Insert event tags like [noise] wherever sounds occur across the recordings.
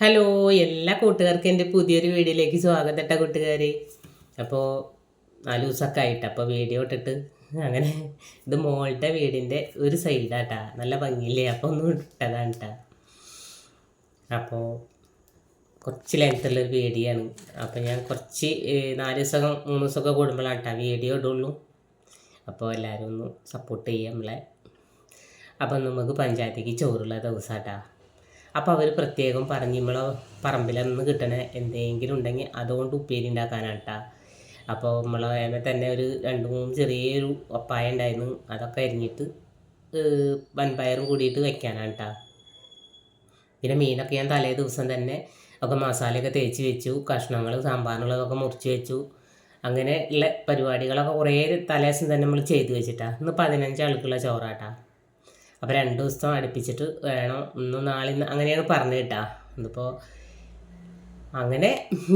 Hello എല്ലാ കൂട്ടുകാർക്കും എന്റെ പുതിയൊരു വീഡിയോയിലേക്ക് സ്വാഗതം കേട്ടോ കൂട്ടുകാർ അപ്പോൾ നാല് ദിവസമൊക്കെ ആയിട്ട് അപ്പോൾ വീഡിയോ ഇട്ടിട്ട് അങ്ങനെ ഇത് മോളുടെ വീടിന്റെ ഒരു സൈഡാട്ടാ നല്ല ഭംഗിയില്ലേ? അപ്പോൾ ഒന്നും ഇട്ടതാണ് കേട്ടാ അപ്പോൾ കുറച്ച് ലെങ്ത്തുള്ളൊരു വീഡിയോ ആണ് അപ്പോൾ ഞാൻ കുറച്ച് നാല് ദിവസം മൂന്ന് ദിവസമൊക്കെ കൂടുമ്പോഴാണ് കേട്ടോ വീഡിയോ ഇടുള്ളൂ. അപ്പോൾ എല്ലാവരും ഒന്ന് സപ്പോർട്ട് ചെയ്യാം നമ്മളെ അപ്പം നമുക്ക് പഞ്ചായത്തേക്ക് ചോറുള്ള ദിവസമാട്ടാ അപ്പോൾ അവർ പ്രത്യേകം പറഞ്ഞ് നമ്മളെ പറമ്പിലന്ന് കിട്ടണ എന്തെങ്കിലും ഉണ്ടെങ്കിൽ അതുകൊണ്ട് ഉപ്പേരി ഉണ്ടാക്കാനാണ് കേട്ടോ അപ്പോൾ നമ്മളെ ഏമ തന്നെ ഒരു രണ്ട് മൂന്ന് ചെറിയൊരു ഒപ്പായ ഉണ്ടായിരുന്നു അതൊക്കെ അരിഞ്ഞിട്ട് വൻപയറും കൂടിയിട്ട് വെക്കാനാണ് കേട്ടോ പിന്നെ മീനൊക്കെ ഞാൻ തലേ ദിവസം തന്നെ ഒക്കെ മസാലയൊക്കെ തേച്ച് വെച്ചു കഷ്ണങ്ങൾ സാമ്പാറിനുള്ളതൊക്കെ മുറിച്ച് വെച്ചു. അങ്ങനെ ഉള്ള പരിപാടികളൊക്കെ കുറേ തലേദിവസം തന്നെ നമ്മൾ ചെയ്ത് വെച്ചിട്ടാണ് ഇന്ന് പതിനഞ്ച് ആൾക്കുള്ള ചോറാട്ടാ. അപ്പോൾ രണ്ട് ദിവസം അടുപ്പിച്ചിട്ട് വേണം ഇന്നും നാളെ അങ്ങനെയാണ് പറഞ്ഞു കേട്ടാ. ഇന്നിപ്പോൾ അങ്ങനെ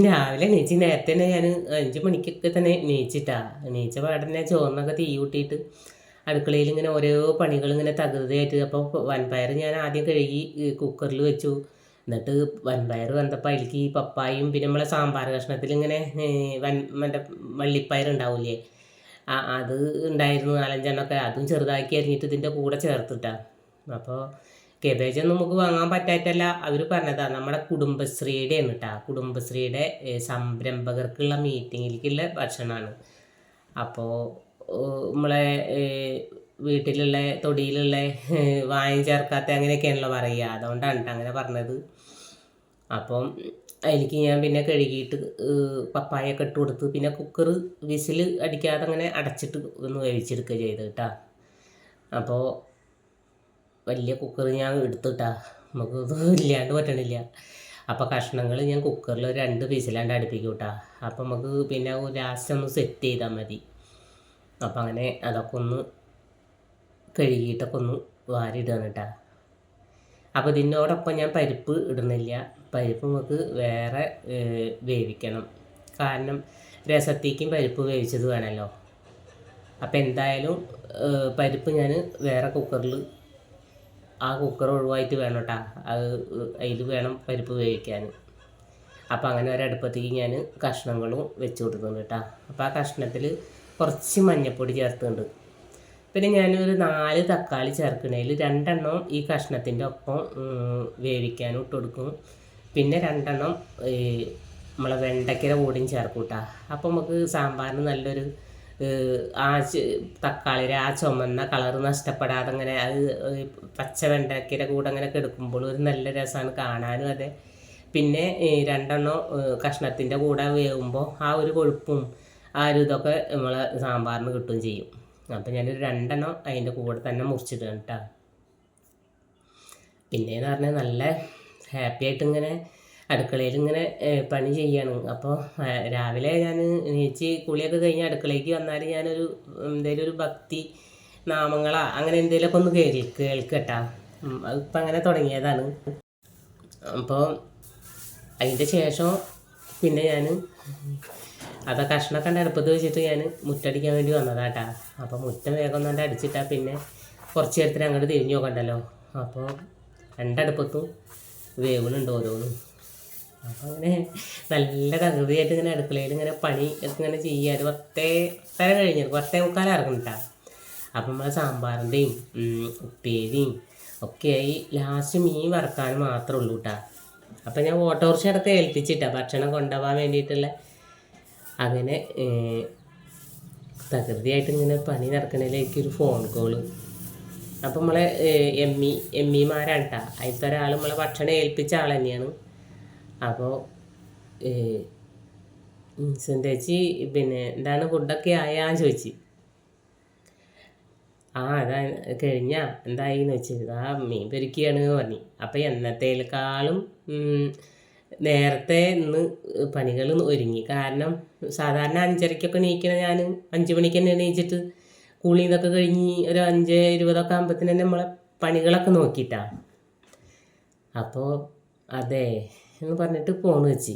രാവിലെ നെയ്ച്ചി നേരത്തെ തന്നെ ഞാൻ അഞ്ച് മണിക്കൊക്കെ തന്നെ നീച്ചിട്ടാ നീച്ച പാടന്നെ ചോറിനൊക്കെ തീ കൂട്ടിയിട്ട് അടുക്കളയിൽ ഇങ്ങനെ ഓരോ പണികൾ ഇങ്ങനെ തകൃതയായിട്ട് അപ്പോൾ വൻപയർ ഞാൻ ആദ്യം കഴുകി കുക്കറിൽ വെച്ചു. എന്നിട്ട് വൻപയർ വന്നപ്പോൾ അതിലേക്ക് പപ്പായും പിന്നെ നമ്മളെ സാമ്പാർ കഷ്ണത്തിൽ ഇങ്ങനെ വൻ മറ്റേ വള്ളിപ്പയർ ഉണ്ടാവില്ലേ? അത് ഉണ്ടായിരുന്നു നാലഞ്ചെണ്ണമൊക്കെ അതും ചെറുതാക്കി അരിഞ്ഞിട്ട് ഇതിന്റെ കൂടെ ചേർത്തിട്ടാ. അപ്പോൾ കേബേജ് ഒന്നും നമുക്ക് വാങ്ങാൻ പറ്റായിട്ടല്ല അവർ പറഞ്ഞതാ നമ്മുടെ കുടുംബശ്രീയുടെ ആണ് കേട്ടോ കുടുംബശ്രീയുടെ സംരംഭകർക്കുള്ള മീറ്റിങ്ങിലേക്കുള്ള ഭക്ഷണമാണ് അപ്പോൾ നമ്മളെ വീട്ടിലുള്ള തൊടിയിലുള്ള വായം ചേർക്കാത്ത അങ്ങനെയൊക്കെയാണല്ലോ പറയുക. അതുകൊണ്ടാണ് അങ്ങനെ പറഞ്ഞത്. അപ്പം അതിലേക്ക് ഞാൻ പിന്നെ കഴുകിയിട്ട് പപ്പായ ഒക്കെ ഇട്ട് കൊടുത്ത് പിന്നെ കുക്കർ വിസിൽ അടിക്കാതെ അങ്ങനെ അടച്ചിട്ട് ഒന്ന് വേവിച്ചെടുക്കുക ചെയ്ത് കേട്ടാ അപ്പോൾ വലിയ കുക്കർ ഞാൻ എടുത്തിട്ടാ. നമുക്ക് ഇല്ലാണ്ട് പറ്റണില്ല. അപ്പോൾ കഷ്ണങ്ങൾ ഞാൻ കുക്കറിൽ രണ്ട് പീസിലാണ്ട് അടുപ്പിക്കും കേട്ടാ അപ്പോൾ നമുക്ക് പിന്നെ ലാസ്റ്റ് ഒന്ന് സെറ്റ് ചെയ്താൽ മതി. അപ്പം അങ്ങനെ അതൊക്കെ ഒന്ന് കഴുകിയിട്ടൊക്കെ ഒന്ന് വാരിയിടുകയാണ് കേട്ടാ അപ്പോൾ ഇതിനോടൊപ്പം ഞാൻ പരിപ്പ് ഇടുന്നില്ല. പരിപ്പ് നമുക്ക് വേറെ വേവിക്കണം. കാരണം രസത്തേക്കും പരിപ്പ് വേവിച്ചത് വേണമല്ലോ അപ്പോൾ എന്തായാലും പരിപ്പ് ഞാൻ വേറെ കുക്കറിൽ ആ കുക്കർ ഒഴിവായിട്ട് വേണം കേട്ടോ അത് അതിൽ വേണം പരിപ്പ് വേവിക്കാൻ അപ്പോൾ അങ്ങനെ ഒരടുപ്പത്തേക്ക് ഞാൻ കഷ്ണങ്ങളും വെച്ച് കൊടുക്കുന്നുണ്ട് കേട്ടോ. അപ്പോൾ ആ കഷ്ണത്തിൽ കുറച്ച് മഞ്ഞൾപ്പൊടി ചേർത്തുന്നുണ്ട് പിന്നെ ഞാനൊരു നാല് തക്കാളി ചേർക്കണതിൽ രണ്ടെണ്ണം ഈ കഷ്ണത്തിന്റെ ഒപ്പം വേവിക്കാനും ഇട്ട് കൊടുക്കും. പിന്നെ രണ്ടെണ്ണം ഈ നമ്മളെ വെണ്ടയ്ക്കര കൂടിയും ചേർക്കും കേട്ടോ അപ്പോൾ നമുക്ക് സാമ്പാറിന് നല്ലൊരു ആ തക്കാളിയുടെ ആ ചുമന്ന കളർ നഷ്ടപ്പെടാതെ അങ്ങനെ അത് പച്ച വെണ്ടയ്ക്കര കൂടെ അങ്ങനെ കെടുക്കുമ്പോൾ ഒരു നല്ല രസമാണ് കാണാനും അതെ. പിന്നെ രണ്ടെണ്ണം കഷ്ണത്തിന്റെ കൂടെ വേവുമ്പോൾ ആ ഒരു കൊഴുപ്പും ആ ഒരു ഇതൊക്കെ നമ്മളെ സാമ്പാറിന് കിട്ടുകയും ചെയ്യും. അപ്പം ഞാനൊരു രണ്ടെണ്ണം അതിന്റെ കൂടെ തന്നെ മുറിച്ചിടുകയാണ് കേട്ടോ പിന്നെയെന്ന് പറഞ്ഞാൽ നല്ല ഹാപ്പി ആയിട്ട് ഇങ്ങനെ അടുക്കളയിൽ ഇങ്ങനെ പണി ചെയ്യാണ്. അപ്പോൾ രാവിലെ ഞാൻ നീച്ച് കുളിയൊക്കെ കഴിഞ്ഞ് അടുക്കളയ്ക്ക് വന്നാൽ ഞാനൊരു എന്തെങ്കിലും ഒരു ഭക്തി നാമങ്ങളാ അങ്ങനെ എന്തെങ്കിലുമൊക്കെ ഒന്ന് കേൾ കേൾക്കട്ടാ. അതിപ്പോൾ അങ്ങനെ തുടങ്ങിയതാണ്. അപ്പോൾ അതിന്റെ ശേഷം പിന്നെ ഞാൻ അതൊക്കെ കഷ്ണമൊക്കെ ഉണ്ട് അടുപ്പത്ത് വെച്ചിട്ട് ഞാൻ മുറ്റടിക്കാൻ വേണ്ടി വന്നതാട്ടാ. അപ്പോൾ മുറ്റം വേഗം ഒന്നാണ്ട് അടിച്ചിട്ടാ പിന്നെ കുറച്ച് നേരത്തിന് അങ്ങോട്ട് തിരിഞ്ഞു നോക്കണ്ടല്ലോ. അപ്പോൾ രണ്ടടുപ്പത്തും വേവണുണ്ട് ഓരോന്നും. അപ്പോൾ അങ്ങനെ നല്ല തകൃതിയായിട്ട് ഇങ്ങനെ അടുക്കളയിൽ ഇങ്ങനെ പണി ഒക്കെ ഇങ്ങനെ ചെയ്യാൻ പത്തേ പത്തര കഴിഞ്ഞു. പത്തേ മുക്കാലം ഇറങ്ങണ്ടാ അപ്പം നമ്മളെ സാമ്പാറിന്റെയും ഉപ്പേരിയും ഒക്കെയായി ലാസ്റ്റ് മീൻ വറക്കാൻ മാത്രമേ ഉള്ളൂ കേട്ടാ അപ്പം ഞാൻ ഓട്ടോറിക്ഷ അടക്കം ഏൽപ്പിച്ചിട്ടാണ് ഭക്ഷണം കൊണ്ടുപോകാൻ വേണ്ടിയിട്ടുള്ള അങ്ങനെ തകൃതിയായിട്ട് ഇങ്ങനെ പണി നടക്കണതിലേക്ക് ഒരു ഫോൺ കോൾ അപ്പം നമ്മളെ എം ഇ എം ഇമാരാണ് കേട്ടോ അതിലത്തെ ഒരാൾ നമ്മളെ ഭക്ഷണം ഏൽപ്പിച്ച ആൾ തന്നെയാണ്. അപ്പോൾ ചേച്ചി പിന്നെ എന്താണ് ഫുഡൊക്കെ ആയാ ചോദിച്ചു. ആ അതാ കഴിഞ്ഞ എന്തായിന്ന് വെച്ചത് ആ മീൻ പെരുക്കിയാണ് പറഞ്ഞു. അപ്പം എന്നത്തേക്കാളും നേരത്തെ ഇന്ന് പണികൾ ഒരുങ്ങി. കാരണം സാധാരണ അഞ്ചരയ്ക്കൊക്കെ എണീക്കണ ഞാൻ അഞ്ച് മണിക്ക് തന്നെ എണീച്ചിട്ട് കൂളി ഇതൊക്കെ കഴിഞ്ഞ് ഒരു അഞ്ച് ഇരുപതൊക്കെ ആകുമ്പത്തിന് തന്നെ നമ്മളെ പണികളൊക്കെ നോക്കിയിട്ടാ അപ്പോൾ അതെ എന്ന് പറഞ്ഞിട്ട് ഫോൺ വെച്ച്.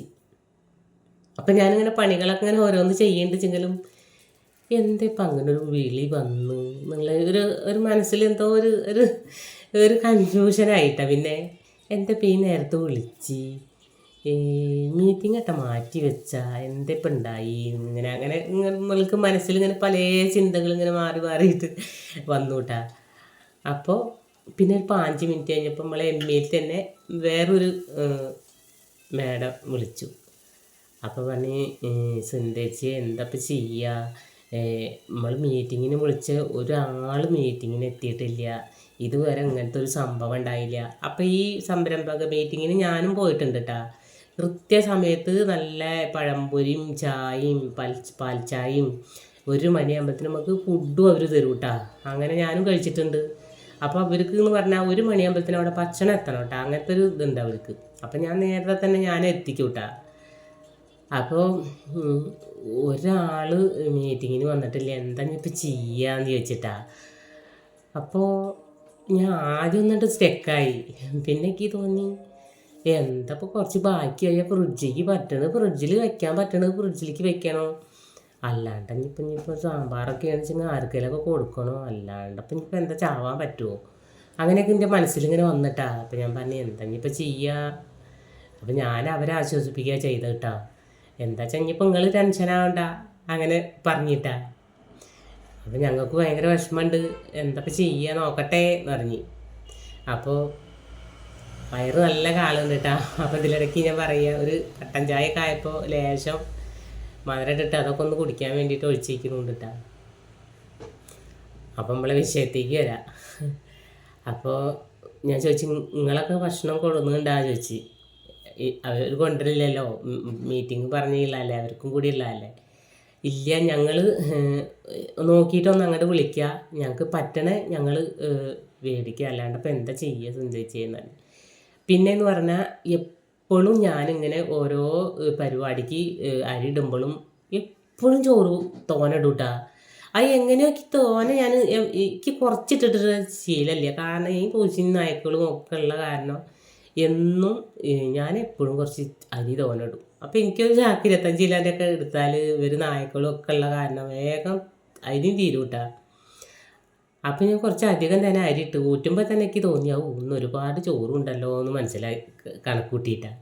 അപ്പം ഞാനിങ്ങനെ പണികളൊക്കെ ഇങ്ങനെ ഓരോന്ന് ചെയ്യേണ്ടിച്ചെങ്കിലും എന്താ ഇപ്പം അങ്ങനെ ഒരു വിളി വന്നു എന്നുള്ള ഒരു ഒരു മനസ്സിൽ എന്തോ ഒരു ഒരു ഒരു കൺഫ്യൂഷനായിട്ടാണ് പിന്നെ എന്റെ പേ ഈ വിളിച്ചു? മീറ്റിംഗ് ഒക്കെ മാറ്റി വെച്ചാ എന്തിപ്പോൾ ഉണ്ടായി ഇങ്ങനെ അങ്ങനെ നിങ്ങൾക്ക് മനസ്സിൽ ഇങ്ങനെ പല ചിന്തകൾ ഇങ്ങനെ മാറി മാറിയിട്ട് വന്നുട്ടാ. അപ്പോൾ പിന്നെ ഒരു പാഞ്ച് മിനിറ്റ് കഴിഞ്ഞപ്പോൾ നമ്മളെ എം എയിൽ തന്നെ വേറൊരു മാഡം വിളിച്ചു. അപ്പോൾ പറഞ്ഞ് സിന്ധേച്ചി എന്താപ്പം ചെയ്യുക നമ്മൾ മീറ്റിങ്ങിന് വിളിച്ച് ഒരാൾ മീറ്റിങ്ങിന് എത്തിയിട്ടില്ല. ഇതുവരെ ഇങ്ങനത്തെ ഒരു സംഭവം ഉണ്ടായില്ല. അപ്പോൾ ഈ സംരംഭക മീറ്റിങ്ങിന് ഞാനും പോയിട്ടുണ്ട് കേട്ടോ കൃത്യസമയത്ത് നല്ല പഴംപൊരിയും ചായയും പാൽ പാൽച്ചായയും ഒരു മണിയാകുമ്പോഴത്തേനും നമുക്ക് ഫുഡും അവർ തരും കേട്ടോ അങ്ങനെ ഞാനും കഴിച്ചിട്ടുണ്ട്. അപ്പോൾ അവർക്ക് എന്ന് പറഞ്ഞാൽ ഒരു മണിയാകുമ്പോഴത്തേനും അവിടെ ഭക്ഷണം എത്തണം കേട്ടോ. അങ്ങനത്തെ ഒരു ഇതുണ്ട് അവർക്ക്. അപ്പം ഞാൻ നേരത്തെ തന്നെ ഞാൻ എത്തിക്കും കേട്ടോ അപ്പോൾ ഒരാൾ മീറ്റിങ്ങിന് വന്നിട്ടില്ല. എന്താ ഇപ്പം ചെയ്യാന്ന് ചോദിച്ചിട്ടാ. അപ്പോൾ ഞാൻ ആദ്യം ഒന്നിട്ട് സ്റ്റെക്കായി പിന്നെ എനിക്ക് തോന്നി എന്താ ഇപ്പോൾ കുറച്ച് ബാക്കിയായ ഫ്രിഡ്ജിലേക്ക് പറ്റണത്? ഫ്രിഡ്ജിൽ വെക്കാൻ പറ്റണത് ഫ്രിഡ്ജിലേക്ക് വെക്കണോ? അല്ലാണ്ട് ഇനിയിപ്പോൾ ഇനിയിപ്പോൾ സാമ്പാറൊക്കെ ആണെന്ന് ആർക്കെങ്കിലൊക്കെ കൊടുക്കണോ? അല്ലാണ്ട് അപ്പം ഇനിയിപ്പോൾ എന്താ ചാവാൻ പറ്റുമോ അങ്ങനെയൊക്കെ എന്റെ മനസ്സിലിങ്ങനെ വന്നിട്ടാ. അപ്പം ഞാൻ പറഞ്ഞു എന്താ ഇനിയിപ്പോൾ ചെയ്യുക അപ്പം ഞാൻ അവരെ ആശ്വസിപ്പിക്കുക ചെയ്ത കേട്ടോ എന്താ വെച്ചാൽ ഇനിയിപ്പോൾ നിങ്ങൾ ടെൻഷനാവണ്ട അങ്ങനെ പറഞ്ഞിട്ടാ. അപ്പം ഞങ്ങൾക്ക് ഭയങ്കര വിഷമമുണ്ട് എന്താ ഇപ്പം ചെയ്യുക നോക്കട്ടെ എന്ന് പറഞ്ഞു. അപ്പോൾ വയറ് നല്ല കാളുണ്ട് കേട്ടോ അപ്പോൾ ഇതിലിടയ്ക്ക് ഞാൻ പറയുക ഒരു കട്ടൻ ചായ കായപ്പോൾ ലേശം മധുരം ഇട്ടിട്ട് അതൊക്കെ ഒന്ന് കുടിക്കാൻ വേണ്ടിയിട്ട് ഒഴിച്ചിരിക്കുന്നുണ്ട് കേട്ടോ അപ്പം നമ്മളെ വിഷയത്തേക്ക് വരാം. അപ്പോൾ ഞാൻ ചോദിച്ചു നിങ്ങളൊക്കെ ഭക്ഷണം കൊടുക്കുന്നുണ്ടാ? ചോദിച്ചു. അവർ കൊണ്ടുവരില്ലല്ലോ. മീറ്റിംഗ് പറഞ്ഞില്ലല്ലേ അവർക്കും കൂടി ഇല്ലല്ലേ ഇല്ല ഞങ്ങൾ നോക്കിയിട്ടൊന്ന് അങ്ങോട്ട് വിളിക്കുക ഞങ്ങൾക്ക് പറ്റണേ ഞങ്ങൾ മേടിക്കുക അല്ലാണ്ട് ഇപ്പം എന്താ ചെയ്യുക സുന്ദരിച്ചെന്നാണ് പിന്നെ എന്ന് പറഞ്ഞാൽ എപ്പോഴും ഞാനിങ്ങനെ ഓരോ പരിപാടിക്ക് അരി ഇടുമ്പോഴും എപ്പോഴും ചോറ് തോനെ കേട്ടോ അത് എങ്ങനെയൊക്കെ തോനെ ഞാൻ എനിക്ക് കുറച്ചിട്ടിട്ട് ശീലമില്ല കാരണം ഈ പൂച്ചിയും നായ്ക്കളും ഒക്കെ ഉള്ള കാരണം എന്നും ഞാൻ എപ്പോഴും കുറച്ച് അരി തോനിടും. അപ്പോൾ എനിക്കൊരു ചാക്ക് ഇരുപത്തഞ്ച് കിലോന്റെ ഒക്കെ എടുത്താൽ ഇവർ നായ്ക്കളും ഒക്കെ ഉള്ള കാരണം വേഗം അരിയും തീരും കേട്ടോ അപ്പം ഞാൻ കുറച്ച് അധികം തന്നെ അരി ഇട്ട് ഊറ്റുമ്പോൾ തന്നെ എനിക്ക് തോന്നി ആ ഊന്ന് ഒരുപാട് ചോറുണ്ടല്ലോ എന്ന് മനസ്സിലായി കണക്കൂട്ടിയിട്ടാണ്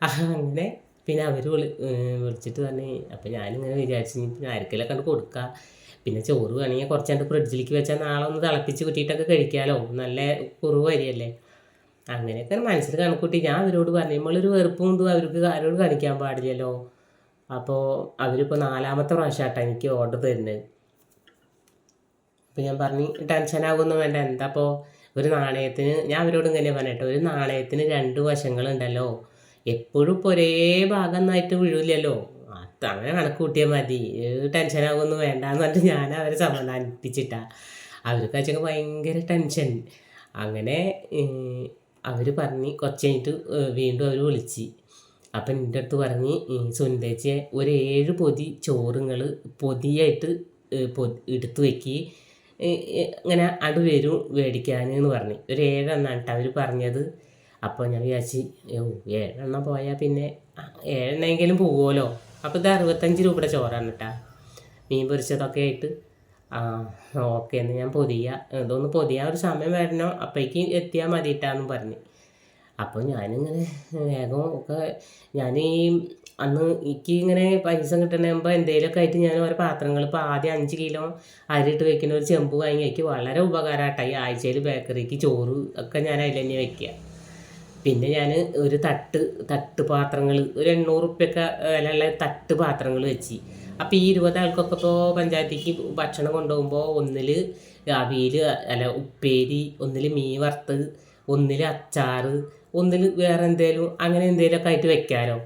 അങ്ങനെ പിന്നെ അവർ വിളി വിളിച്ചിട്ട് തന്നെ അപ്പോൾ ഞാനിങ്ങനെ വിചാരിച്ചു ആർക്കെല്ലാം കണ്ട് കൊടുക്കുക പിന്നെ ചോറ് വേണമെങ്കിൽ കുറച്ച് എന്റെ ഫ്രിഡ്ജിലേക്ക് വെച്ചാൽ നാളെ ഒന്ന് തിളപ്പിച്ച് കുട്ടിയിട്ടൊക്കെ കഴിക്കാമല്ലോ നല്ല കുറവ് അരിയല്ലേ? അങ്ങനെയൊക്കെ മനസ്സിൽ കണക്കൂട്ടി ഞാൻ അവരോട് പറഞ്ഞു നമ്മളൊരു വെറുപ്പും കൊണ്ട് അവർക്ക് ആരോട് കാണിക്കാൻ പാടില്ലല്ലോ. അപ്പോൾ അവരിപ്പോൾ നാലാമത്തെ പ്രാവശ്യമായിട്ടാണ് എനിക്ക് ഓർഡർ തരുന്നത്. അപ്പോൾ ഞാൻ പറഞ്ഞു ടെൻഷൻ ആകുമെന്ന് വേണ്ട എന്താ അപ്പോൾ ഒരു നാണയത്തിന് ഞാൻ അവരോട് ഇങ്ങനെ പറഞ്ഞിട്ട് ഒരു നാണയത്തിന് രണ്ട് വശങ്ങളുണ്ടല്ലോ. എപ്പോഴും ഇപ്പോൾ ഒരേ ഭാഗം നന്നായിട്ട് വീഴില്ലല്ലോ. അത് അങ്ങനെ കണക്ക് കൂട്ടിയാൽ മതി ടെൻഷനാകൊന്നും വേണ്ട എന്ന് പറഞ്ഞിട്ട് ഞാൻ അവരെ സമാധാനിപ്പിച്ചിട്ടാ. അവർക്ക് വെച്ചാൽ ഭയങ്കര ടെൻഷൻ. അങ്ങനെ അവർ പറഞ്ഞ് കുറച്ച് കഴിഞ്ഞിട്ട് വീണ്ടും അവർ വിളിച്ച്. അപ്പം എന്റെ അടുത്ത് പറഞ്ഞ് സുനിതേച്ചിയെ ഒരു ഏഴ് പൊതി ചോറുങ്ങൾ പൊതിയായിട്ട് പൊതി എടുത്തു വെക്കി. ഇങ്ങനെ അട് വരും മേടിക്കാൻ എന്ന് പറഞ്ഞു. ഒരു ഏഴെണ്ണമാണ് കേട്ടോ അവർ പറഞ്ഞത്. അപ്പോൾ ഞാൻ വിചാരിച്ച് ഓ ഏഴെണ്ണം പോയാൽ പിന്നെ ഏഴെണ്ണെങ്കിലും പോകുമല്ലോ അപ്പോൾ ഇത് അറുപത്തഞ്ച് രൂപയുടെ ചോറാണ് കേട്ടോ മീൻ പൊരിച്ചതൊക്കെ ആയിട്ട്. ആ ഓക്കെ എന്ന് ഞാൻ പൊതിയ. ഇതൊന്ന് പൊതിയാൻ ഒരു സമയം വരണോ. അപ്പോഴേക്ക് എത്തിയാൽ മതിയിട്ടാന്ന് പറഞ്ഞു. അപ്പോൾ ഞാനിങ്ങനെ വേഗം ഒക്കെ ഞാൻ ഈ അന്ന് എനിക്ക് ഇങ്ങനെ പൈസ കിട്ടണമ്പോൾ എന്തെങ്കിലുമൊക്കെ ആയിട്ട് ഞാൻ ഓരോ പാത്രങ്ങൾ ഇപ്പോൾ ആദ്യം അഞ്ച് കിലോ അരിയിട്ട് വെക്കുന്ന ഒരു ചെമ്പ് വാങ്ങി എനിക്ക് വളരെ ഉപകാരമായിട്ടായി ആഴ്ചയിൽ ബേക്കറിക്ക് ചോറ് ഒക്കെ ഞാൻ അതിൽ തന്നെ വയ്ക്കുക പിന്നെ ഞാൻ ഒരു തട്ട് തട്ട് പാത്രങ്ങൾ ഒരു എണ്ണൂറ് റുപ്യൊക്കെ വിലയുള്ള തട്ട് പാത്രങ്ങൾ വെച്ച്. അപ്പോൾ ഈ ഇരുപത് ആൾക്കൊക്കെ ഇപ്പോൾ പഞ്ചായത്തേക്ക് ഭക്ഷണം കൊണ്ടുപോകുമ്പോൾ ഒന്നിൽ അവിയിൽ അല്ല ഉപ്പേരി ഒന്നിൽ മീൻ വറുത്ത് ഒന്നിൽ അച്ചാറ് ഒന്നിൽ വേറെ എന്തേലും അങ്ങനെ എന്തേലുമൊക്കെ ആയിട്ട് വെക്കാമല്ലോ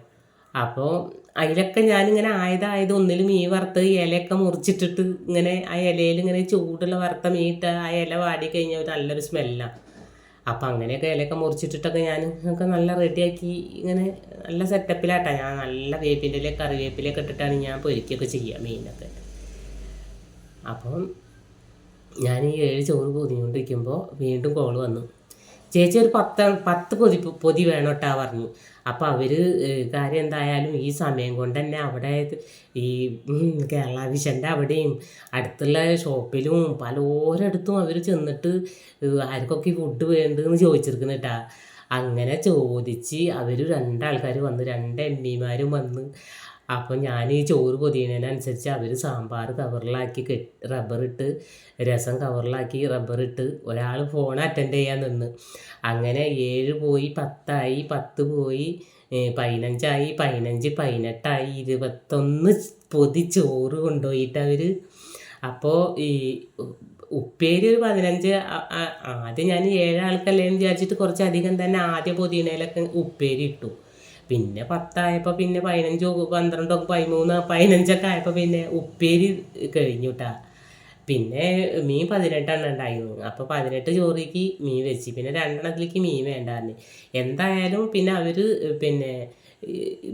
അപ്പോൾ അതിലൊക്കെ ഞാനിങ്ങനെ ആയതായത് ഒന്നിൽ മീൻ വറുത്ത് ഇലയൊക്കെ മുറിച്ചിട്ടിട്ട് ഇങ്ങനെ ആ ഇലയിൽ ഇങ്ങനെ ചൂടുള്ള വറുത്ത മീറ്റ് ആ ഇല വാടി കഴിഞ്ഞാൽ നല്ലൊരു സ്മെല്ലാണ് അപ്പം അങ്ങനെയൊക്കെ ഇലയൊക്കെ മുറിച്ചിട്ടിട്ടൊക്കെ ഞാൻ ഒക്കെ നല്ല റെഡിയാക്കി ഇങ്ങനെ നല്ല സെറ്റപ്പിലാട്ടാ ഞാൻ നല്ല വേപ്പിന്റെ കറിവേപ്പിലൊക്കെ ഇട്ടിട്ടാണ് ഞാൻ പൊരിക്കുകയൊക്കെ ചെയ്യുക മീനൊക്കെ. അപ്പം ഞാൻ ഈ ഏഴ് ചോറ് പൊതിഞ്ഞുകൊണ്ടിരിക്കുമ്പോൾ വീണ്ടും കോൾ വന്നു. ചേച്ചി ഒരു പത്ത് പത്ത് പൊതി പൊതി വേണം കേട്ടാ പറഞ്ഞു അപ്പോൾ അവർ കാര്യം എന്തായാലും ഈ സമയം കൊണ്ട് തന്നെ അവിടെ ഈ കേരള വിഷന്റെ അവിടെയും അടുത്തുള്ള ഷോപ്പിലും പല ഓരോടത്തും അവർ ചെന്നിട്ട് ആർക്കൊക്കെ ഫുഡ് വേണ്ടതെന്ന് ചോദിച്ചിരിക്കുന്നു കേട്ടാ അങ്ങനെ ചോദിച്ച് അവർ രണ്ടാൾക്കാർ വന്ന് രണ്ട് എണ്ണിമാരും വന്ന് അപ്പം ഞാൻ ഈ ചോറ് പൊതിയുന്നതിനനുസരിച്ച് അവർ സാമ്പാർ കവറിലാക്കി കെട്ടി റബ്ബറിട്ട് രസം കവറിലാക്കി റബ്ബറിട്ട് ഒരാൾ ഫോൺ അറ്റൻഡ് ചെയ്യാൻ നിന്ന്. അങ്ങനെ ഏഴ് പോയി പത്തായി പത്ത് പോയി പതിനഞ്ചായി പതിനഞ്ച് പതിനെട്ടായി ഇരുപത്തൊന്ന് പൊതി ചോറ് കൊണ്ടുപോയിട്ട് അവർ അപ്പോൾ ഈ ഉപ്പേരി ഒരു പതിനഞ്ച് ആദ്യം ഞാൻ ഏഴാൾക്കല്ലേ എന്ന് വിചാരിച്ചിട്ട് കുറച്ചധികം തന്നെ ആദ്യം പൊതിനയിലൊക്കെ ഉപ്പേരി ഇട്ടു. പിന്നെ പത്തായപ്പോൾ പിന്നെ പതിനഞ്ചോ പന്ത്രണ്ടോ പതിമൂന്ന് പതിനഞ്ചൊക്കെ ആയപ്പോൾ പിന്നെ ഉപ്പേരി കഴിഞ്ഞു കേട്ടാ പിന്നെ മീൻ പതിനെട്ടെണ്ണം ഉണ്ടായിരുന്നു. അപ്പോൾ പതിനെട്ട് ചോറിക്ക് മീൻ വെച്ച്. പിന്നെ രണ്ടെണ്ണത്തിലേക്ക് മീൻ വേണ്ടായിരുന്നു എന്തായാലും പിന്നെ അവർ പിന്നെ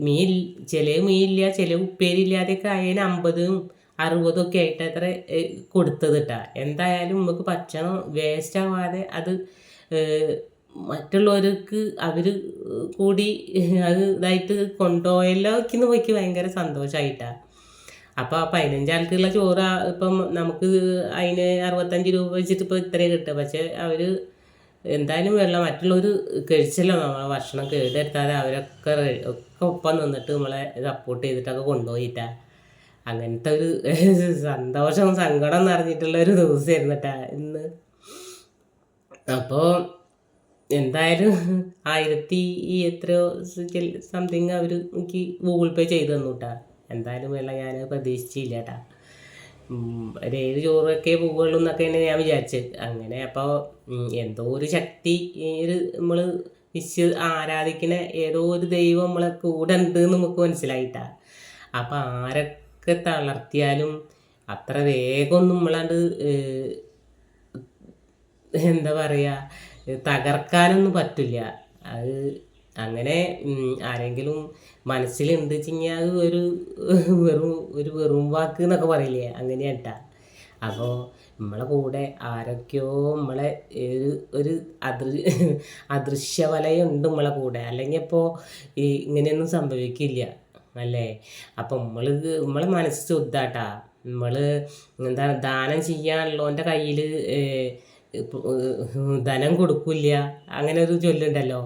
മീൻ ചില മീനില്ല ചില ഉപ്പേരി ഇല്ലാതെയൊക്കെ ആയതിന് അമ്പതും അറുപതും ഒക്കെ ആയിട്ട് അത്ര കൊടുത്തത് കേട്ടാ എന്തായാലും നമുക്ക് ഭക്ഷണം വേസ്റ്റ് ആവാതെ അത് മറ്റുള്ളവർക്ക് അവർ കൂടി അത് ഇതായിട്ട് കൊണ്ടുപോയല്ലോ വയ്ക്കുന്ന പോയിക്ക് ഭയങ്കര സന്തോഷമായിട്ടാണ് അപ്പോൾ ആ പതിനഞ്ചാൾക്കുള്ള ചോറ് ഇപ്പം നമുക്ക് അതിന് അറുപത്തഞ്ച് രൂപ വെച്ചിട്ട് ഇപ്പോൾ ഇത്രയും കിട്ടുക പക്ഷേ അവർ എന്തായാലും വെള്ളം മറ്റുള്ളവർ കഴിച്ചല്ലോ. നമ്മളെ ഭക്ഷണം കേടെടുത്താതെ അവരൊക്കെ ഒക്കെ ഒപ്പം നിന്നിട്ട് നമ്മളെ സപ്പോർട്ട് ചെയ്തിട്ടൊക്കെ കൊണ്ടുപോയിട്ടാ. അങ്ങനത്തെ ഒരു സന്തോഷം സങ്കടം നിറഞ്ഞിട്ടുള്ള ഒരു ദിവസമായിരുന്നിട്ടാ ഇന്ന്. അപ്പോൾ എന്തായാലും [laughs] ആയിരത്തി എത്രയോ സംതിങ് അവർ എനിക്ക് ഗൂഗിൾ പേ ചെയ്ത് തന്നു കേട്ടാ എന്തായാലും വെള്ളം ഞാൻ പ്രതീക്ഷിച്ചില്ല കേട്ടാ ഒരു ഏഴ് ചോറൊക്കെ പോകുള്ളൂ എന്നൊക്കെ തന്നെ ഞാൻ വിചാരിച്ചത് അങ്ങനെ അപ്പോൾ എന്തോ ഒരു ശക്തി ഒരു നമ്മൾ വിശ്വ ആരാധിക്കുന്ന ഏതോ ഒരു ദൈവം നമ്മളെ കൂടെ ഉണ്ട് എന്ന് നമുക്ക് മനസ്സിലായിട്ടാ അപ്പം ആരൊക്കെ തളർത്തിയാലും അത്ര വേഗമൊന്നും നമ്മളാണ്ട് എന്താ പറയുക തകർക്കാനൊന്നും പറ്റില്ല. അത് അങ്ങനെ ആരെങ്കിലും മനസ്സിലുണ്ട് വെച്ചെങ്കിൽ അത് ഒരു വെറും ഒരു വെറും വാക്ക് എന്നൊക്കെ പറയില്ലേ? അങ്ങനെയാട്ടാ. അപ്പോൾ നമ്മളെ കൂടെ ആരൊക്കെയോ നമ്മളെ ഒരു ഒരു അദൃ അദൃശ്യവലയുണ്ട് നമ്മളെ കൂടെ. അല്ലെങ്കിൽ ഇപ്പോൾ ഈ ഇങ്ങനെയൊന്നും സംഭവിക്കില്ല. അല്ലേ? അപ്പം നമ്മൾ നമ്മളെ മനസ്സ് ശുദ്ധാട്ടാ. നമ്മൾ എന്താ ദാനം ചെയ്യാനുള്ളവന്റെ കയ്യിൽ ധനം കൊടുക്കില്ല. അങ്ങനെ ഒരു ചൊല്ലുണ്ടല്ലോ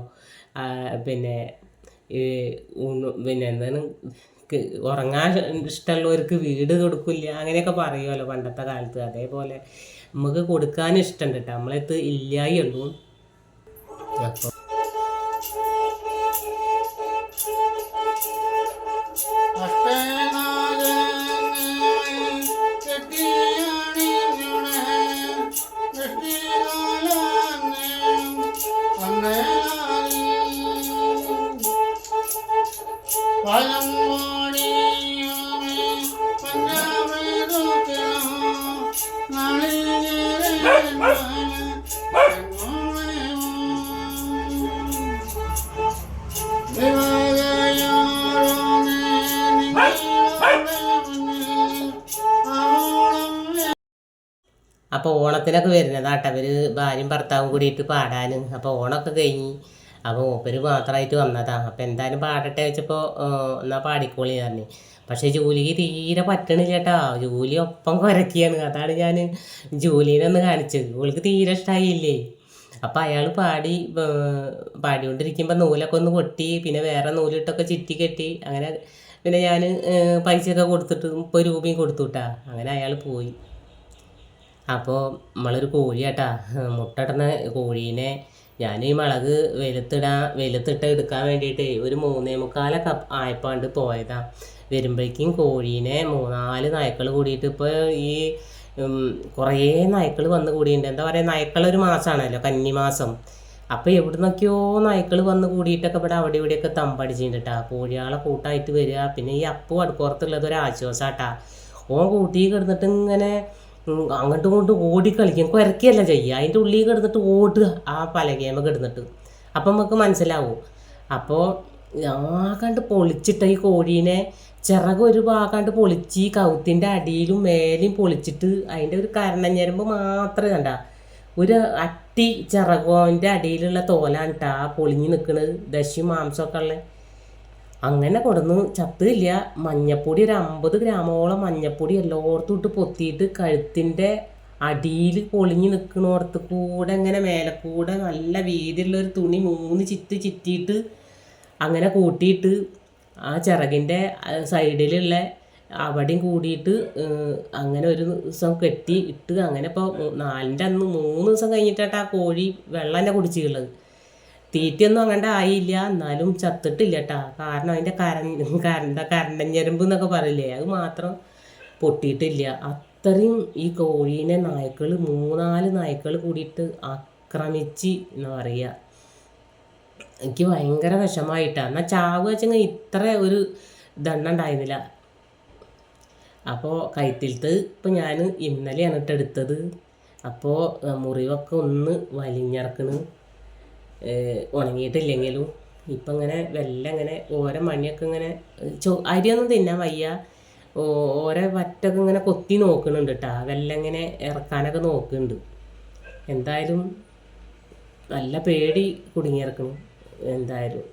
പിന്നെ പിന്നെ എന്താണ് ഉറങ്ങാൻ ഇഷ്ടമുള്ളവർക്ക് വീട് കൊടുക്കില്ല. അങ്ങനെയൊക്കെ പറയുമല്ലോ പണ്ടത്തെ കാലത്ത്. അതേപോലെ നമുക്ക് കൊടുക്കാൻ ഇഷ്ടമുണ്ട് കേട്ടോ നമ്മളത് ഇല്ലായി ഉള്ളൂ അപ്പോൾ ഓണത്തിനൊക്കെ വരുന്നതാട്ടോ അവർ ഭാര്യയും ഭർത്താവും കൂടിയിട്ട് പാടാനും. അപ്പോൾ ഓണമൊക്കെ കഴിഞ്ഞ് അപ്പോൾ മൂപ്പര് മാത്രമായിട്ട് വന്നതാ. അപ്പോൾ എന്തായാലും പാടട്ടെ വെച്ചപ്പോൾ എന്നാൽ പാടിക്കോളി പറഞ്ഞു. പക്ഷേ ജോലിക്ക് തീരെ പറ്റണില്ല കേട്ടോ ജോലി ഒപ്പം കുരക്കിയാണ്. അതാണ് ഞാൻ ജോലിനെ കാണിച്ചത്. ഓൾക്ക് തീരെ ഇഷ്ടമായില്ലേ അപ്പം അയാൾ പാടി പാടിക്കൊണ്ടിരിക്കുമ്പോൾ നൂലൊക്കെ ഒന്ന് പൊട്ടി പിന്നെ വേറെ നൂലിട്ടൊക്കെ ചുറ്റി കെട്ടി അങ്ങനെ പിന്നെ ഞാൻ പൈസയൊക്കെ കൊടുത്തിട്ട് മുപ്പത് രൂപയും കൊടുത്തു അങ്ങനെ അയാൾ പോയി. അപ്പോൾ നമ്മളൊരു കോഴിയാട്ടാ. [laughs] മുട്ടയിടുന്ന കോഴീനെ ഞാൻ ഈ മുളക് വെളുത്തിടാൻ വെലുത്തിട്ട് എടുക്കാൻ വേണ്ടിയിട്ട് ഒരു മൂന്നേ മുക്കാലൊക്കെ ആയപ്പാണ്ട് പോയതാ. വരുമ്പോഴേക്കും കോഴീനെ മൂന്നാൽ നായ്ക്കൾ കൂടിയിട്ട് ഇപ്പോൾ ഈ കുറേ നായ്ക്കൾ വന്ന് കൂടിയിട്ടുണ്ട് എന്താ പറയുക നായ്ക്കളൊരു മാസമാണല്ലോ കന്നിമാസം അപ്പോൾ എവിടുന്നൊക്കെയോ നായ്ക്കൾ വന്ന് കൂടിയിട്ടൊക്കെ ഇവിടെ അവിടെ ഇവിടെയൊക്കെ തമ്പടിച്ചിട്ടുണ്ടാ കോഴിയാളെ കൂട്ടായിട്ട് വരിക. പിന്നെ ഈ അപ്പു അടുപ്പുറത്തുള്ളത് ഒരു ആശ്വാസാട്ടാ ഓൻ കൂട്ടി കിടന്നിട്ട് ഇങ്ങനെ അങ്ങോട്ടും ഇങ്ങോട്ടും ഓടി കളിക്കും. കുരക്കുകയല്ല ചെയ്യുക. അതിന്റെ ഉള്ളിൽ കിടന്നിട്ട് ഓടുക. ആ പല പലകേമ കിടന്നിട്ട്. അപ്പം നമുക്ക് മനസ്സിലാവും. അപ്പോൾ ആകാണ്ട് പൊളിച്ചിട്ട ഈ കോഴീനെ ചിറക് ഒരു ഭാഗാണ്ട് പൊളിച്ച് ഈ കൗത്തിന്റെ അടിയിലും മേലെയും പൊളിച്ചിട്ട് അതിന്റെ ഒരു കരണഞ്ഞരമ്പ് മാത്രമേ കണ്ട. ഒരു അട്ടി ചിറകോന്റെ അടിയിലുള്ള തോലാണ് ആ പൊളിഞ്ഞ് നിൽക്കുന്നത് ദശയും മാംസമൊക്കെ ഉള്ള അങ്ങനെ കൊടുന്ന് ചത്തില്ല. മഞ്ഞപ്പൊടി ഒരു അമ്പത് ഗ്രാമോളം മഞ്ഞപ്പൊടി എല്ലായിടത്തും ഇട്ട് പൊത്തിയിട്ട് കഴുത്തിന്റെ അടിയിൽ പൊളിഞ്ഞ് നിൽക്കണോടത്ത് കൂടെ ഇങ്ങനെ മേലെ കൂടെ നല്ല വീതിയുള്ള ഒരു തുണി മൂന്ന് ചിറ്റ് ചിറ്റിയിട്ട് അങ്ങനെ കൂട്ടിയിട്ട് ആ ചിറകിന്റെ സൈഡിലുള്ള അവിടെയും കൂടിയിട്ട് അങ്ങനെ ഒരു ദിവസം കെട്ടി ഇട്ട് അങ്ങനെ ഇപ്പോൾ നാലിന്റെ അന്ന് മൂന്ന് ദിവസം കഴിഞ്ഞിട്ടാണ് ആ കോഴി വെള്ളം തന്നെ കുടിച്ചിട്ടുള്ളത്. തീറ്റയൊന്നും അങ്ങനെ ആയില്ല. എന്നാലും ചത്തിട്ടില്ല കേട്ടാ കാരണം അതിന്റെ കര കരണ്ട കരണ്ടഞ്ഞരമ്പ് എന്നൊക്കെ പറയില്ലേ? അത് മാത്രം പൊട്ടിയിട്ടില്ല. അത്രയും ഈ കോഴീനെ നായ്ക്കൾ മൂന്നാൽ നായ്ക്കൾ കൂടിയിട്ട് ആക്രമിച്ച് എന്ന് പറയുക എനിക്ക് ഭയങ്കര വിഷമമായിട്ടാണ് എന്നാൽ ചാവ് വെച്ചെങ്കിൽ ഇത്ര ഒരു ദണ്ണ ഉണ്ടായിരുന്നില്ല. അപ്പോൾ കൈത്തിലത്ത് ഇപ്പം ഞാൻ ഇന്നലെയാണ് ഇട്ടെടുത്തത്. അപ്പോൾ മുറിവൊക്കെ ഒന്ന് വലിഞ്ഞിറക്കണ്. ഉണങ്ങിയിട്ടില്ലെങ്കിലും ഇപ്പം ഇങ്ങനെ വെല്ലം ഇങ്ങനെ ഓരോ മണിയൊക്കെ ഇങ്ങനെ ചോ അരിയൊന്നും തിന്നാൻ വയ്യ. ഓരോ വറ്റൊക്കെ ഇങ്ങനെ കൊത്തി നോക്കുന്നുണ്ട് കേട്ടാ വെല്ലം ഇങ്ങനെ ഇറക്കാനൊക്കെ നോക്കുന്നുണ്ട്. എന്തായാലും നല്ല പേടി കുടുങ്ങിയിറക്കണം എന്തായാലും.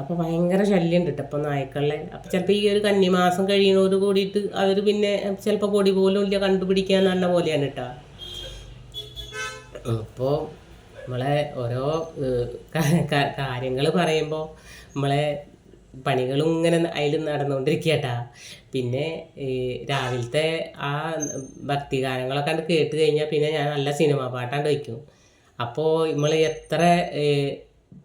അപ്പോൾ ഭയങ്കര ശല്യം ഉണ്ട് കേട്ടോ നായ്ക്കളെ. അപ്പോൾ ചിലപ്പോൾ ഈ ഒരു കന്നിമാസം കഴിയുന്നവർ കൂടിയിട്ട് അവർ പിന്നെ ചിലപ്പോൾ പൊടി പോലും ഇല്ല കണ്ടുപിടിക്കാൻ പറഞ്ഞ പോലെയാണ് കേട്ടോ അപ്പോൾ നമ്മളെ ഓരോ കാര്യങ്ങൾ പറയുമ്പോൾ നമ്മളെ പണികളും ഇങ്ങനെ അതിൽ നടന്നുകൊണ്ടിരിക്കട്ടാ പിന്നെ ഈ രാവിലത്തെ ആ ഭക്തിഗാനങ്ങളൊക്കെ കണ്ട് കേട്ട് കഴിഞ്ഞാൽ പിന്നെ ഞാൻ നല്ല സിനിമ പാട്ടാണ്ട് വയ്ക്കും. അപ്പോൾ നമ്മൾ എത്ര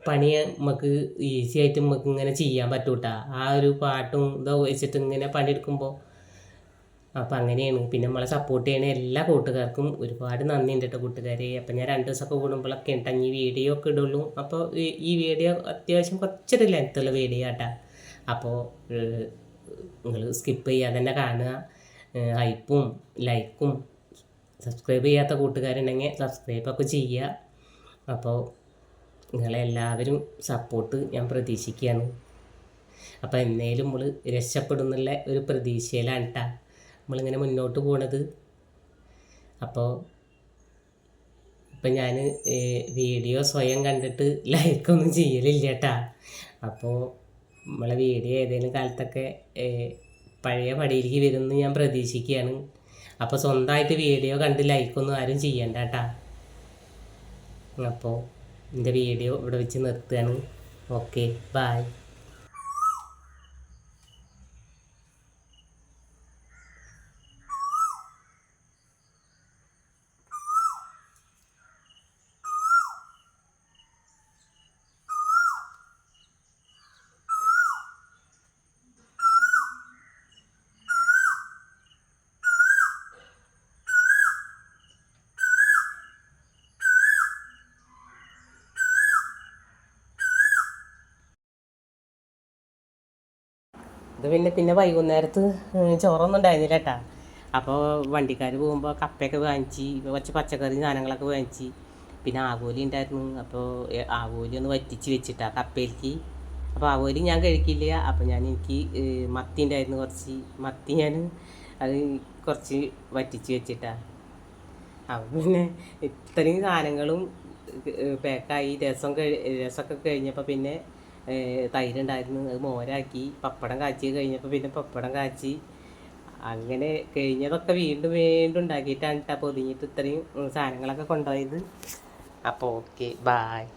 പണി നമുക്ക് ഈസി ആയിട്ട് നമുക്ക് ഇങ്ങനെ ചെയ്യാൻ പറ്റൂട്ടാ. ആ ഒരു പാട്ടും ഇതൊക്കെ വെച്ചിട്ട് ഇങ്ങനെ പണിയെടുക്കുമ്പോൾ അപ്പം അങ്ങനെയാണ്. പിന്നെ നമ്മളെ സപ്പോർട്ട് ചെയ്യണ എല്ലാ കൂട്ടുകാർക്കും ഒരുപാട് നന്ദി ഉണ്ട് കേട്ടോ കൂട്ടുകാരെ. അപ്പം ഞാൻ രണ്ട് ദിവസമൊക്കെ കൂടുമ്പോഴൊക്കെ ഉണ്ടെങ്കിൽ ഈ വീഡിയോ ഒക്കെ ഇടുള്ളൂ. അപ്പോൾ ഈ- വീഡിയോ അത്യാവശ്യം കുറച്ചൊരു ലെങ്ത്തുള്ള വീഡിയോ ആട്ടാ. അപ്പോൾ നിങ്ങൾ സ്കിപ്പ് ചെയ്യാതെ തന്നെ കാണുക. ഹൈപ്പും ലൈക്കും സബ്സ്ക്രൈബ് ചെയ്യാത്ത കൂട്ടുകാരുണ്ടെങ്കിൽ സബ്സ്ക്രൈബൊക്കെ ചെയ്യുക. അപ്പോൾ നിങ്ങളെല്ലാവരും സപ്പോർട്ട് ഞാൻ പ്രതീക്ഷിക്കുകയാണ്. അപ്പോൾ എന്നേലും നമ്മൾ രക്ഷപ്പെടുന്നുള്ള ഒരു പ്രതീക്ഷയിലാണ് കേട്ടാ നമ്മളിങ്ങനെ മുന്നോട്ട് പോണത്. അപ്പോൾ ഇപ്പം ഞാൻ വീഡിയോ സ്വയം കണ്ടിട്ട് [laughs] ലൈക്കൊന്നും ചെയ്യലില്ല കേട്ടാ അപ്പോൾ നമ്മളെ വീഡിയോ ഏതെങ്കിലും കാലത്തൊക്കെ പഴയ പടിയിലേക്ക് വരുമെന്ന് ഞാൻ പ്രതീക്ഷിക്കുകയാണ് അപ്പോൾ സ്വന്തമായിട്ട് വീഡിയോ കണ്ട് ലൈക്കൊന്നും ആരും ചെയ്യണ്ട കേട്ടാ അപ്പോൾ എന്റെ വീഡിയോ ഇവിടെ വെച്ച് നിർത്തുകയാണ്. Okay bye. ഇത് പിന്നെ പിന്നെ വൈകുന്നേരത്ത് ചോറൊന്നും ഉണ്ടായിരുന്നില്ല കേട്ടാ അപ്പോൾ വണ്ടിക്കാർ പോകുമ്പോൾ കപ്പയൊക്കെ വാങ്ങിച്ച് കുറച്ച് പച്ചക്കറി സാധനങ്ങളൊക്കെ വാങ്ങിച്ച്. പിന്നെ ആവോലി ഉണ്ടായിരുന്നു. അപ്പോൾ ആവോലി ഒന്ന് വറ്റിച്ച് വെച്ചിട്ടാ കപ്പയിലേക്ക് അപ്പോൾ ആവോലി ഞാൻ കഴിക്കില്ല. അപ്പോൾ ഞാൻ എനിക്ക് മത്തി ഉണ്ടായിരുന്നു കുറച്ച്. മത്തി ഞാൻ അത് കുറച്ച് വറ്റിച്ച് വെച്ചിട്ടാ. അപ്പം പിന്നെ ഇത്രയും സാധനങ്ങളും പാക്കായി രസം കഴി രസമൊക്കെ കഴിഞ്ഞപ്പോൾ പിന്നെ തൈരുണ്ടായിരുന്നു. അത് മോരാക്കി പപ്പടം കാച്ചി കഴിഞ്ഞപ്പോൾ പിന്നെ പപ്പടം കാച്ചി. അങ്ങനെ കഴിഞ്ഞതൊക്കെ വീണ്ടും വീണ്ടും ഉണ്ടാക്കിയിട്ടാണ് കേട്ടോ പൊതിഞ്ഞിട്ട് ഇത്രയും സാധനങ്ങളൊക്കെ കൊണ്ടുപോയത്. അപ്പോൾ ഓക്കെ ബായ്.